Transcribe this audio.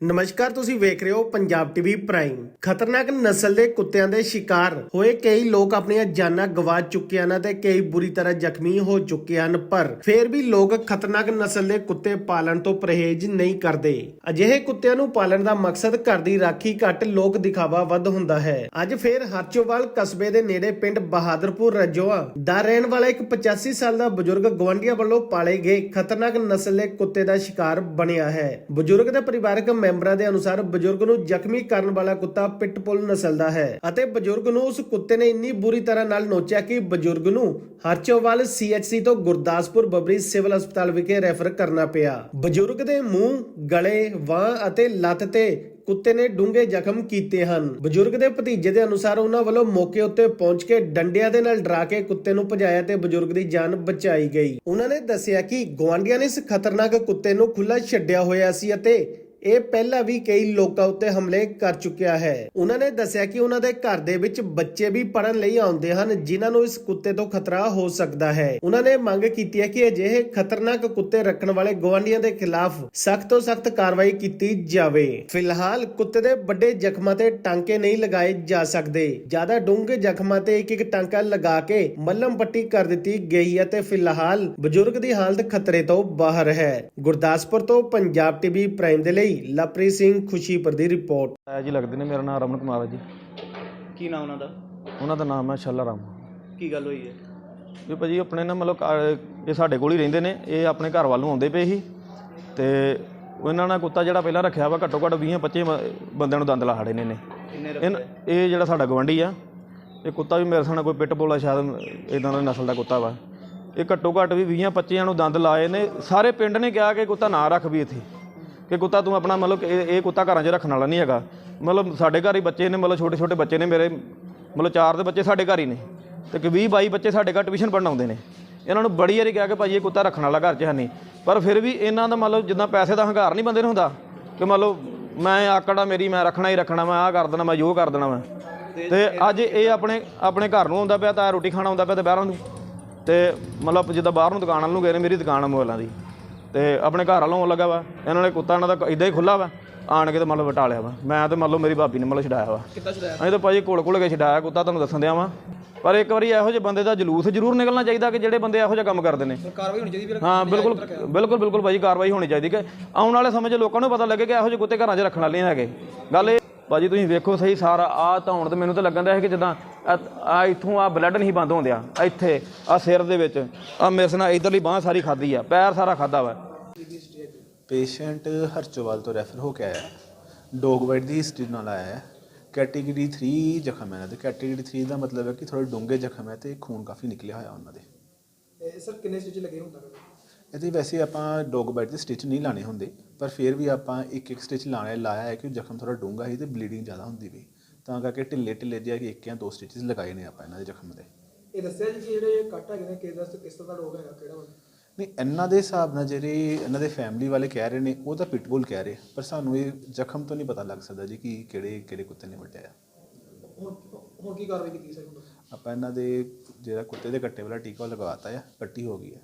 ਨਮਸਕਾਰ, ਤੁਸੀਂ ਵੇਖ ਰਹੇ ਹੋ ਪੰਜਾਬ ਟੀਵੀ ਪ੍ਰਾਈਮ। ਖਤਰਨਾਕ ਨਸਲ ਦੇ ਕੁੱਤਿਆਂ ਦੇ ਸ਼ਿਕਾਰ ਹੋਏ ਕਈ ਲੋਕ ਆਪਣੀਆਂ ਜਾਨਾਂ ਗਵਾ ਚੁੱਕੇ ਹਨ ਤੇ ਕਈ ਬੁਰੀ ਤਰ੍ਹਾਂ ਜ਼ਖਮੀ ਹੋ ਚੁੱਕੇ ਹਨ, ਪਰ ਫਿਰ ਵੀ ਲੋਕ ਖਤਰਨਾਕ ਨਸਲ ਦੇ ਕੁੱਤੇ ਪਾਲਣ ਤੋਂ ਪਰਹੇਜ਼ ਨਹੀਂ ਕਰਦੇ। ਅਜਿਹੇ ਕੁੱਤਿਆਂ ਨੂੰ ਪਾਲਣ ਦਾ ਮਕਸਦ ਘਰ ਦੀ ਰਾਖੀ ਘੱਟ ਲੋਕ ਦਿਖਾਵਾ ਵੱਧ ਹੁੰਦਾ ਹੈ। ਅੱਜ ਫੇਰ ਹਰਚੋਵਾਲ ਕਸਬੇ ਦੇ ਨੇੜੇ ਪਿੰਡ ਬਹਾਦਰਪੁਰ ਰਜੋਆ ਦਾ ਰਹਿਣ ਵਾਲਾ ਇੱਕ 85 ਸਾਲ ਦਾ ਬਜ਼ੁਰਗ ਗਵਾਂਢੀਆਂ ਵੱਲੋਂ ਪਾਲੇ ਗਏ ਖਤਰਨਾਕ ਨਸਲ ਦੇ ਕੁੱਤੇ ਦਾ ਸ਼ਿਕਾਰ ਬਣਿਆ ਹੈ। ਬਜ਼ੁਰਗ ਦਾ ਪਰਿਵਾਰਕ ਮੈਂਬਰਾਂ ਦੇ ਅਨੁਸਾਰ ਬਜ਼ੁਰਗ ਨੂੰ ਜ਼ਖਮੀ ਕਰਨ ਵਾਲਾ ਕੁੱਤਾ ਪਿਟਬੁਲ ਨਸਲ ਦਾ ਹੈ ਅਤੇ ਬਜ਼ੁਰਗ ਨੂੰ ਉਸ ਕੁੱਤੇ ਨੇ ਇੰਨੀ ਬੁਰੀ ਤਰ੍ਹਾਂ ਨਾਲ ਨੋਚਿਆ ਕਿ ਬਜ਼ੁਰਗ ਨੂੰ ਹਰਚੋਵਾਲ ਸੀਐਚਸੀ ਤੋਂ ਗੁਰਦਾਸਪੁਰ ਬਬਰੀ ਸਿਵਲ ਹਸਪਤਾਲ ਵਿਖੇ ਰੈਫਰ ਕਰਨਾ ਪਿਆ। ਬਜ਼ੁਰਗ ਦੇ ਮੂੰਹ, ਗਲੇ ਬਾਹ ਅਤੇ ਲੱਤ ਤੇ ਕੁੱਤੇ ਨੇ ਡੂੰਘੇ ਜ਼ਖਮ ਕੀਤੇ ਹਨ। ਬਜ਼ੁਰਗ ਦੇ ਭਤੀਜੇ ਦੇ ਅਨੁਸਾਰ ਉਹਨਾਂ ਵੱਲੋਂ ਮੌਕੇ ਉੱਤੇ ਪਹੁੰਚ ਕੇ ਡੰਡਿਆਂ ਦੇ ਨਾਲ ਡਰਾ ਕੇ ਕੁੱਤੇ ਨੂੰ ਭਜਾਇਆ ਤੇ ਬਜ਼ੁਰਗ ਦੀ ਜਾਨ ਬਚਾਈ ਗਈ। ਉਹਨਾਂ ਨੇ ਦੱਸਿਆ ਕਿ ਗਵਾਂਢੀਆਂ ਨੇ ਇਸ ਖਤਰਨਾਕ ਕੁੱਤੇ ਨੂੰ ਖੁੱਲਾ ਛੱਡਿਆ ਹੋਇਆ ਸੀ ਅਤੇ ਇਹ ਪਹਿਲਾਂ ਵੀ ਕਈ ਲੋਕਾਂ ਉੱਤੇ ਹਮਲੇ ਕਰ ਚੁੱਕਿਆ ਹੈ। ਉਹਨਾਂ ਨੇ ਦੱਸਿਆ ਕਿ ਉਹਨਾਂ ਦੇ ਘਰ ਦੇ ਵਿੱਚ ਬੱਚੇ ਵੀ ਪੜਨ ਲਈ ਆਉਂਦੇ ਹਨ, ਜਿਨ੍ਹਾਂ ਨੂੰ ਇਸ ਕੁੱਤੇ ਤੋਂ ਖਤਰਾ ਹੋ ਸਕਦਾ ਹੈ। ਉਹਨਾਂ ਨੇ ਮੰਗ ਕੀਤੀ ਹੈ ਕਿ ਅਜਿਹੇ ਖਤਰਨਾਕ ਕੁੱਤੇ ਰੱਖਣ ਵਾਲੇ ਗਵਾਂਢੀਆਂ ਦੇ ਖਿਲਾਫ ਸਖਤ ਤੋਂ ਸਖਤ ਕਾਰਵਾਈ ਕੀਤੀ ਜਾਵੇ। ਫਿਲਹਾਲ ਕੁੱਤੇ ਦੇ ਵੱਡੇ ਜ਼ਖਮਾਂ ਤੇ ਟਾਂਕੇ ਨਹੀਂ ਲਗਾਏ ਜਾ ਸਕਦੇ। ਜ਼ਿਆਦਾ ਡੂੰਘੇ ਜ਼ਖਮਾਂ ਤੇ ਇੱਕ ਇੱਕ ਟਾਂਕਾ ਲਗਾ ਕੇ ਮੱਲਮ ਪੱਟੀ ਕਰ ਦਿੱਤੀ ਗਈ ਹੈ ਤੇ ਫਿਲਹਾਲ ਬਜ਼ੁਰਗ ਦੀ ਹਾਲਤ ਖਤਰੇ ਤੋਂ ਬਾਹਰ ਹੈ। ਗੁਰਦਾਸਪੁਰ ਤੋਂ ਪੰਜਾਬ ਟੀਵੀ ਪ੍ਰਾਈਮ ਦੇ ਲਈ ਲਵਪ੍ਰੀਤ ਸਿੰਘ ਖੁਸ਼ੀਪੁਰ ਦੀ ਰਿਪੋਰਟ। ਆਇਆ ਜੀ ਲੱਗਦੇ ਨੇ ਮੇਰਾ ਨਾਮ ਰਮਨ ਕੁਮਾਰ ਹੈ ਜੀ। ਕੀ ਨਾਮ ਉਹਨਾਂ ਦਾ? ਉਹਨਾਂ ਦਾ ਨਾਮ ਹੈ ਸ਼ੱਲਾ ਰਾਮ। ਕੀ ਗੱਲ ਹੋਈ ਹੈ? ਵੀ ਭਾਜੀ ਆਪਣੇ ਨਾ ਮਤਲਬ ਘਰ- ਇਹ ਸਾਡੇ ਕੋਲ ਹੀ ਰਹਿੰਦੇ ਨੇ। ਇਹ ਆਪਣੇ ਘਰ ਵੱਲ ਨੂੰ ਆਉਂਦੇ ਪਏ ਸੀ। ਤੇ ਉਹਨਾਂ ਨਾਲ ਕੁੱਤਾ ਜਿਹੜਾ ਪਹਿਲਾਂ ਰੱਖਿਆ ਵਾ ਘੱਟੋ ਘੱਟ 20 25 ਬੰਦਿਆਂ ਨੂੰ ਦੰਦ ਲਾ ਖੜੇ ਨੇ ਨੇ ਕਿੰਨੇ ਇਹ ਇਹ ਜਿਹੜਾ ਸਾਡਾ ਗਵੰਡੀ ਆ ਇਹ ਕੁੱਤਾ ਵੀ ਮੇਰੇ ਸਾਹਮਣੇ ਕੋਈ ਪਿੱਟ ਬੋਲਾ ਸ਼ਾਇਦ ਇਦਾਂ ਦਾ ਨਸਲ ਦਾ ਕੁੱਤਾ ਵਾ। ਇਹ ਘੱਟੋ ਘੱਟ ਵੀ 20 25 ਨੂੰ ਦੰਦ ਲਾਏ ਨੇ। ਸਾਰੇ ਪਿੰਡ ਨੇ ਕਿਹਾ ਕਿ ਕੁੱਤਾ ਨਾ ਰੱਖ ਵੀ ਇੱਥੇ। ਕਿ ਕੁੱਤਾ ਤੂੰ ਆਪਣਾ ਮਤਲਬ ਇਹ ਇਹ ਕੁੱਤਾ ਘਰਾਂ 'ਚ ਰੱਖਣ ਵਾਲਾ ਨਹੀਂ ਹੈਗਾ। ਮਤਲਬ ਸਾਡੇ ਘਰ ਹੀ ਬੱਚੇ ਨੇ, ਮਤਲਬ ਛੋਟੇ ਛੋਟੇ ਬੱਚੇ ਨੇ ਮੇਰੇ। ਮਤਲਬ ਚਾਰ ਦੇ ਬੱਚੇ ਸਾਡੇ ਘਰ ਹੀ ਨੇ। ਤੇ ਕਿ 20 22 ਬੱਚੇ ਸਾਡੇ ਘਰ ਟਿਊਸ਼ਨ ਪੜ੍ਹਨ ਆਉਂਦੇ ਨੇ। ਇਹਨਾਂ ਨੂੰ ਬੜੀ ਵਾਰੀ ਕਿਹਾ ਕਿ ਭਾਜੀ ਇਹ ਕੁੱਤਾ ਰੱਖਣ ਵਾਲਾ ਘਰ 'ਚ ਹੈ ਨਹੀਂ ਪਰ ਫਿਰ ਵੀ ਇਹਨਾਂ ਦਾ ਮਤਲਬ ਜਿੱਦਾਂ ਪੈਸੇ ਦਾ ਹੰਕਾਰ ਨਹੀਂ ਬੰਦੇ ਨੂੰ ਹੁੰਦਾ, ਕਿ ਮਤਲਬ ਮੈਂ ਆਕੜਾ ਮੇਰੀ, ਮੈਂ ਰੱਖਣਾ ਹੀ ਰੱਖਣਾ, ਮੈਂ ਆਹ ਕਰ ਦੇਣਾ, ਮੈਂ ਜੋ ਕਰ ਦੇਣਾ ਮੈਂ ਤੇ ਅੱਜ ਇਹ ਆਪਣੇ ਆਪਣੇ ਘਰ ਨੂੰ ਆਉਂਦਾ ਪਿਆ ਤਾਂ ਰੋਟੀ ਖਾਣਾ ਆਉਂਦਾ ਪਿਆ ਤੇ ਬਾਹਰੋਂ ਨੂੰ। ਤੇ ਮਤਲਬ ਜਿੱਦਾਂ ਬਾਹਰ ਨੂੰ ਦੁਕਾਨ ਵੱਲ ਨੂੰ ਗਏ ਨੇ, ਮੇਰੀ ਦੁਕਾਨ ਆ ਮੋਬਾਈਲਾਂ ਦੀ। ਤੇ ਆਪਣੇ ਘਰ ਵੱਲੋਂ ਲੱਗਾ ਵਾ। ਇਹਨਾਂ ਨੇ ਕੁੱਤਾ ਇਹਨਾਂ ਦਾ ਇਦਾਂ ਹੀ ਖੁੱਲਾ ਵਾ। ਆਣ ਕੇ ਤੇ ਮਤਲਬ ਵਟਾ ਲਿਆ ਵਾ। ਮੈਂ ਤੇ ਮਤਲਬ ਮੇਰੀ ਭਾਬੀ ਨੇ ਮਤਲਬ ਛਡਾਇਆ ਵਾ। ਕਿੱਦਾਂ ਛੁਡਾਇਆ? ਅਸੀਂ ਤਾਂ ਭਾਜੀ ਕੋਲ ਕੋਲ ਕੇ ਛਡਾਇਆ ਕੁੱਤਾ ਤੁਹਾਨੂੰ ਦੱਸਣ ਦਿਆਂ ਵਾ। ਪਰ ਇੱਕ ਵਾਰੀ ਇਹੋ ਜਿਹੇ ਬੰਦੇ ਦਾ ਜਲੂਸ ਜ਼ਰੂਰ ਨਿਕਲਣਾ ਚਾਹੀਦਾ ਕਿ ਜਿਹੜੇ ਬੰਦੇ ਇਹੋ ਜਿਹਾ ਕੰਮ ਕਰਦੇ ਨੇ। ਕਾਰਵਾਈ ਹੋਣੀ ਚਾਹੀਦੀ ਹਾਂ ਬਿਲਕੁਲ ਬਿਲਕੁਲ ਬਿਲਕੁਲ ਭਾਜੀ ਕਾਰਵਾਈ ਹੋਣੀ ਚਾਹੀਦੀ ਕਿ ਆਉਣ ਵਾਲੇ ਸਮੇਂ 'ਚ ਲੋਕਾਂ ਨੂੰ ਪਤਾ ਲੱਗੇ ਕਿ ਇਹੋ ਜਿਹੇ ਕੁੱਤੇ ਘਰਾਂ 'ਚ ਰੱਖਣ ਵਾਲੇ ਨਹੀਂ ਹੈਗੇ। ਗੱਲ ਇਹ ਭਾਜੀ ਤੁਸੀਂ ਵੇਖੋ ਸਹੀ ਸਾਰਾ ਆ ਧੌਣ ਤੇ ਮੈਨੂੰ ਤਾਂ ਲੱਗਣ ਦਿਆ ਹੈ ਕਿ ਜਿੱਦਾਂ ਆ ਇੱਥੋਂ ਆ ਬਲੱਡ ਨਹੀਂ ਬੰਦ ਹੁੰਦਿਆ। ਇੱਥੇ ਆ ਸਿਰ ਦੇ ਵਿੱਚ। ਆ ਮੇਰੇ ਨਾਲ ਇਧਰਲੀ ਬਾਹ ਸਾਰੀ ਖਾਦੀ ਆ ਪੈਰ ਸਾਰਾ ਖਾਦਾ ਵਾ। ਪੇਸ਼ੈਂਟ ਹਰਚੋਵਾਲ ਤੋਂ ਰੈਫਰ ਹੋ ਕੇ ਆਇਆ। ਡੌਗ ਬਾਈਟ ਦੀ ਹਿਸਟਰੀ ਨਾਲ ਆਇਆ ਹੈ। ਕੈਟੇਗਰੀ 3 ਜ਼ਖਮ ਹੈ ਇਹਨਾਂ ਦੇ। ਕੈਟੇਗਰੀ 3 ਦਾ ਮਤਲਬ ਹੈ ਕਿ ਥੋੜੇ ਡੂੰਘੇ ਜ਼ਖਮ ਹੈ ਤੇ ਖੂਨ ਕਾਫੀ ਨਿਕਲਿਆ ਹੋਇਆ ਉਹਨਾਂ ਦੇ। ਸਰ ਕਿੰਨੇ ਸਟਿਚ ਲੱਗੇ ਹੁੰਦਾ ਇਹਦੇ ਵੈਸੇ ਆਪਾਂ ਡੌਗ ਬਾਈਟ ਦੇ ਸਟਿਚ ਨਹੀਂ ਲਾਣੇ ਹੁੰਦੇ ਪਰ ਫਿਰ ਵੀ ਆਪਾਂ ਇੱਕ ਇੱਕ ਸਟਿਚ ਲਾਣੇ ਲਾਇਆ ਹੈ ਕਿ ਜ਼ਖਮ ਥੋੜਾ ਡੂੰਘਾ ਸੀ ਤੇ ਬਲੀਡਿੰਗ ਜ਼ਿਆਦਾ ਹੁੰਦੀ ਵੀ ਤਾਂ ਕਰਕੇ ਢਿੱਲੇ ਢਿੱਲੇ ਜਿਹਾ ਕਿ ਇੱਕ ਜਾਂ ਦੋ ਸਟਿਚਸ ਲਗਾਏ ਨੇ ਆਪਾਂ ਇਹਨਾਂ ਦੇ ਜ਼ਖਮ ਦੇ। ਇਹ ਦੱਸਿਆ ਜੀ ਕਿ ਜਿਹੜੇ ਕੱਟ ਹੈਗੇ ਨੇ ਕਿਸ ਦਾ ਕਿਸ ਤਰ੍ਹਾਂ ਦਾ ਰੋਗ ਹੈਗਾ ਕਿਹੜਾ ਵਾ ਨਹੀਂ ਇਹਨਾਂ ਦੇ ਹਿਸਾਬ ਨਾਲ ਜਿਹੜੇ ਇਹਨਾਂ ਦੇ ਫੈਮਿਲੀ ਵਾਲੇ ਕਹਿ ਰਹੇ ਨੇ ਉਹ ਤਾਂ ਪਿਟਬੁਲ ਕਹਿ ਰਹੇ ਪਰ ਸਾਨੂੰ ਇਹ ਜ਼ਖਮ ਤੋਂ ਨਹੀਂ ਪਤਾ ਲੱਗ ਸਕਦਾ ਜੀ ਕਿ ਕਿਹੜੇ ਕਿਹੜੇ ਕੁੱਤੇ ਨੇ ਵੱਢਿਆ ਹੁਣ ਹੁਣ ਕੀ ਕਾਰਵਾਈ ਕੀਤੀ ਸਰ ਆਪਾਂ ਇਹਨਾਂ ਦੇ ਜਿਹੜਾ ਕੁੱਤੇ ਦੇ ਕੱਟੇ ਵਾਲਾ ਟੀਕਾ ਉਹ ਲਗਵਾਤਾ ਆ ਪੱਟੀ ਹੋ ਗਈ ਹੈ